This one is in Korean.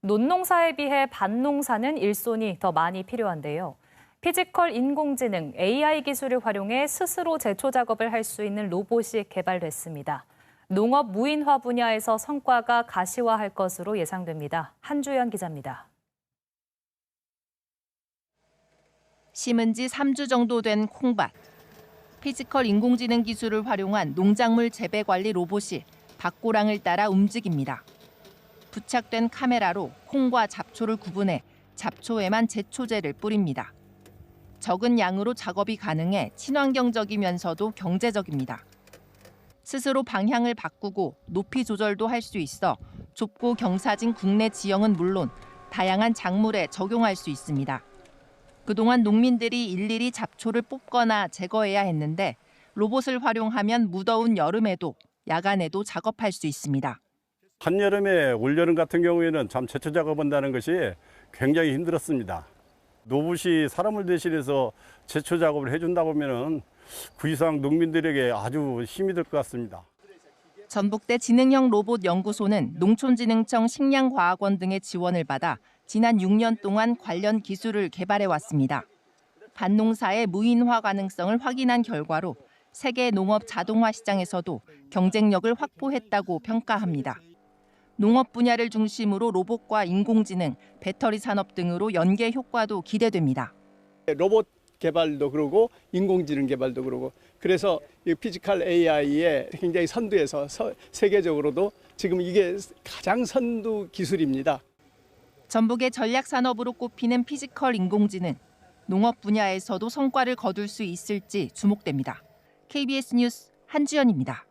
논농사에 비해 밭농사는 일손이 더 많이 필요한데요. 피지컬 인공지능 AI 기술을 활용해 스스로 제초 작업을 할 수 있는 로봇이 개발됐습니다. 농업 무인화 분야에서 성과가 가시화할 것으로 예상됩니다. 한주연 기자입니다. 심은 지 3주 정도 된 콩밭. 피지컬 인공지능 기술을 활용한 농작물 재배 관리 로봇이 밭고랑을 따라 움직입니다. 부착된 카메라로 콩과 잡초를 구분해 잡초에만 제초제를 뿌립니다. 적은 양으로 작업이 가능해 친환경적이면서도 경제적입니다. 스스로 방향을 바꾸고 높이 조절도 할 수 있어 좁고 경사진 국내 지형은 물론 다양한 작물에 적용할 수 있습니다. 그동안 농민들이 일일이 잡초를 뽑거나 제거해야 했는데 로봇을 활용하면 무더운 여름에도 야간에도 작업할 수 있습니다. 한여름에 올여름 같은 경우에는 참 제초 작업한다는 것이 굉장히 힘들었습니다. 로봇이 사람을 대신해서 제초 작업을 해준다고 하면은 그 이상 농민들에게 아주 힘이 될 것 같습니다. 전북대 지능형 로봇 연구소는 농촌진흥청 식량과학원 등의 지원을 받아 지난 6년 동안 관련 기술을 개발해 왔습니다. 밭농사의 무인화 가능성을 확인한 결과로 세계 농업 자동화 시장에서도 경쟁력을 확보했다고 평가합니다. 농업 분야를 중심으로 로봇과 인공지능, 배터리 산업 등으로 연계 효과도 기대됩니다. 로봇 개발도 그러고 인공지능 개발도 그러고 그래서 이 피지컬 AI에 굉장히 선두에서 서- 세계적으로도 지금 이게 가장 선두 기술입니다. 전북의 전략 산업으로 꼽히는 피지컬 인공지능. 농업 분야에서도 성과를 거둘 수 있을지 주목됩니다. KBS 뉴스 한주연입니다.